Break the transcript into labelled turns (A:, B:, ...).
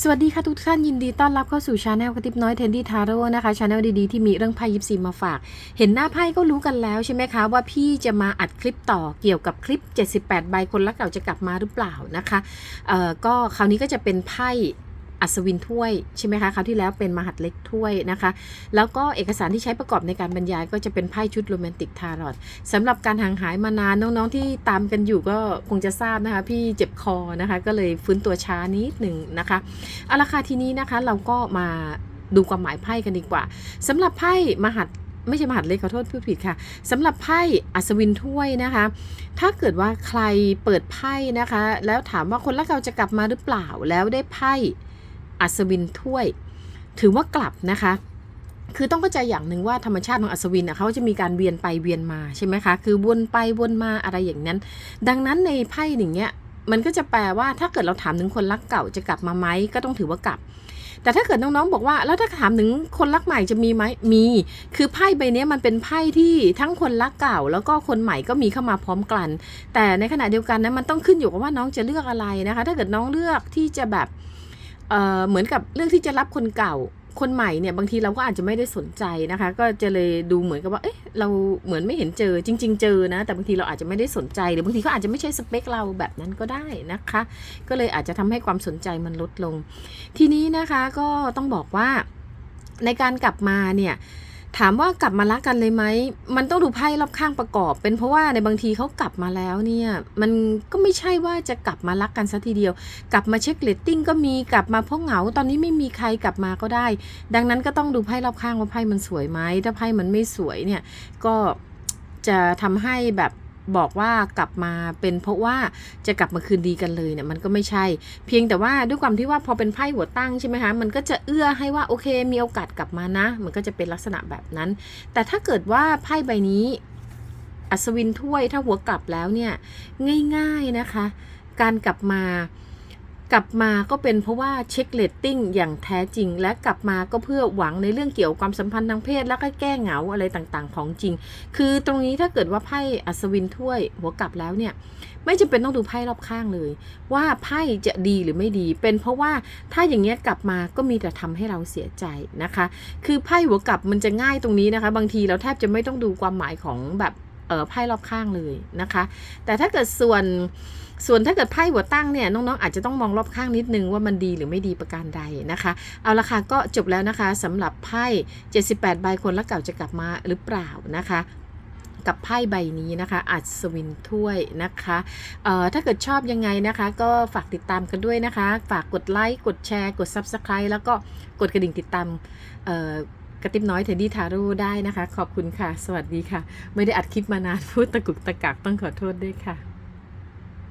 A: สวัสดีค่ะทุกท่านยินดีต้อนรับเข้าสู่ชาแนลกระติบน้อยเทนดี้ทาโร่นะคะชาแนลดีๆที่มีเรื่องไพ่ยิปซีมาฝาก เห็นหน้าไพ่ก็รู้กันแล้วใช่ไหมคะว่าพี่จะมาอัดคลิปต่อเกี่ยวกับคลิป 78 ใบคนรักเก่าจะกลับมาหรือเปล่านะคะเอ่อก็คราวนี้ก็จะเป็นไพ่ อัศวินถ้วยใช่ไหมคะคราวที่แล้วเป็นมหัดเล็กถ้วยนะคะ แล้วก็เอกสารที่ใช้ประกอบในการบรรยาย ก็จะเป็นไพ่ชุดโรแมนติกทารอตสำหรับการห่างหายมานานน้องๆที่ตามกันอยู่ก็คงจะทราบนะคะพี่เจ็บคอนะคะ ก็เลยฟื้นตัวช้านิดหนึ่งนะคะเอาละค่ะทีนี้นะคะเราก็มาดูความหมายไพ่กันดีกว่าสำหรับไพ่มหัดไม่ใช่มหัดเล็กขอโทษพูดผิดค่ะสำหรับไพ่อัศวินถ้วยนะคะ ถ้าเกิดว่าใครเปิดไพ่นะคะ แล้วถามว่าคนรักเราจะกลับมาหรือเปล่าแล้วได้ไพ่ อัศวินถ้วย ถือว่ากลับนะคะ คือต้องเข้าใจอย่างหนึ่งว่าธรรมชาติของอัศวินเขาจะมีการเวียนไปเวียนมาใช่ไหมคะ คือวนไปวนมาอะไรอย่างนั้น ดังนั้นในไพ่อย่างเงี้ยมันก็จะแปลว่าถ้าเกิดเราถามถึงคนรักเก่าจะกลับมาไหมก็ต้องถือว่ากลับ แต่ถ้าเกิดน้องๆบอกว่า แล้วถ้าถามถึงคนรักใหม่จะมีไหมมี คือไพ่ใบนี้มันเป็นไพ่ที่ทั้งคนรักเก่า แล้วก็คนใหม่ก็มีเข้ามาพร้อมกัน แต่ในขณะเดียวกันนะมันต้องขึ้นอยู่กับว่าน้องจะเลือกอะไรนะคะ ถ้าเกิดน้องเลือกที่จะแบบ เเหมือนกับเรื่องที่จะรับคนเก่าคนใหม่เนี่ยบางทีเราก็อาจจะไม่ได้สนใจนะคะ ก็จะเลยดูเหมือนกับว่าเอ๊ะเราเหมือนไม่เห็นเจอจริง ๆ เจอนะ แต่บางทีเราอาจจะไม่ได้สนใจหรือบางทีก็อาจจะไม่ใช่สเปคเราแบบนั้นก็ได้นะคะ ก็เลยอาจจะทำให้ความสนใจมันลดลง ทีนี้นะคะก็ต้องบอกว่าในการกลับมาเนี่ย ถามว่ากลับมารักกันเลยไหม มันต้องดูไพ่รอบข้างประกอบ เป็นเพราะว่าในบางทีเขากลับมาแล้วเนี่ย มันก็ไม่ใช่ว่าจะกลับมารักกันซะทีเดียว กลับมาเช็คเลตติ้งก็มีกลับมาเพราะเหงา ตอนนี้ไม่มีใครกลับมาก็ได้ ดังนั้นก็ต้องดูไพ่รอบข้างว่าไพ่มันสวยไหมถ้าไพ่มันไม่สวยเนี่ย ก็จะทำให้แบบ บอกว่ากลับมาเป็นเพราะว่าจะกลับมาคืนดีกันเลยเนี่ยมันก็ไม่ใช่ เพียงแต่ว่าด้วยความที่ว่าพอเป็นไพ่หัวตั้งใช่ไหมคะมันก็จะเอื้อให้ว่าโอเคมีโอกาสกลับมานะ มันก็จะเป็นลักษณะแบบนั้น แต่ถ้าเกิดว่าไพ่ใบนี้อัศวินถ้วยถ้าหัวกลับแล้วเนี่ยง่าย ๆนะคะ การกลับมา กลับมาก็เป็นเพราะว่าเช็คเลตติ้งอย่างแท้จริง และกลับมาก็เพื่อหวังในเรื่องเกี่ยวความสัมพันธ์ทางเพศ แล้วก็แก้เหงาอะไรต่างๆ ของจริง คือตรงนี้ถ้าเกิดว่าไพ่อัศวินถ้วยหัวกลับแล้วเนี่ยไม่จำเป็นต้องดูไพ่รอบข้างเลย ว่าไพ่จะดีหรือไม่ดี เป็นเพราะว่าถ้าอย่างเงี้ยกลับมาก็มีแต่ทำให้เราเสียใจนะคะ คือไพ่หัวกลับมันจะง่ายตรงนี้นะคะ บางทีเราแทบจะไม่ต้องดูความหมายของแบบ ไพ่รอบข้างเลยนะคะ แต่ถ้าเกิดส่วนส่วนถ้าเกิดไพ่หัวตั้งเนี่ยน้องๆอาจจะต้องมองรอบข้างนิดนึงว่ามันดีหรือไม่ดีประการใดนะคะ เอาละค่ะก็จบแล้วนะคะสำหรับไพ่ 78 ใบคนรักเก่าจะกลับมาหรือเปล่านะคะกับไพ่ใบนี้นะคะ อัศวินถ้วยนะคะเอ่อถ้าเกิดชอบยังไงนะคะ ก็ฝากติดตามกันด้วยนะคะ ฝากกดไลค์ กดแชร์ กด Subscribe แล้วก็กดกระดิ่งติดตามเอ่อ กระติบน้อยเทดดี้ทาโร่ได้นะคะ ขอบคุณค่ะ สวัสดีค่ะ ไม่ได้อัดคลิปมานานพูดตะกุกตะกักต้องขอโทษด้วยค่ะ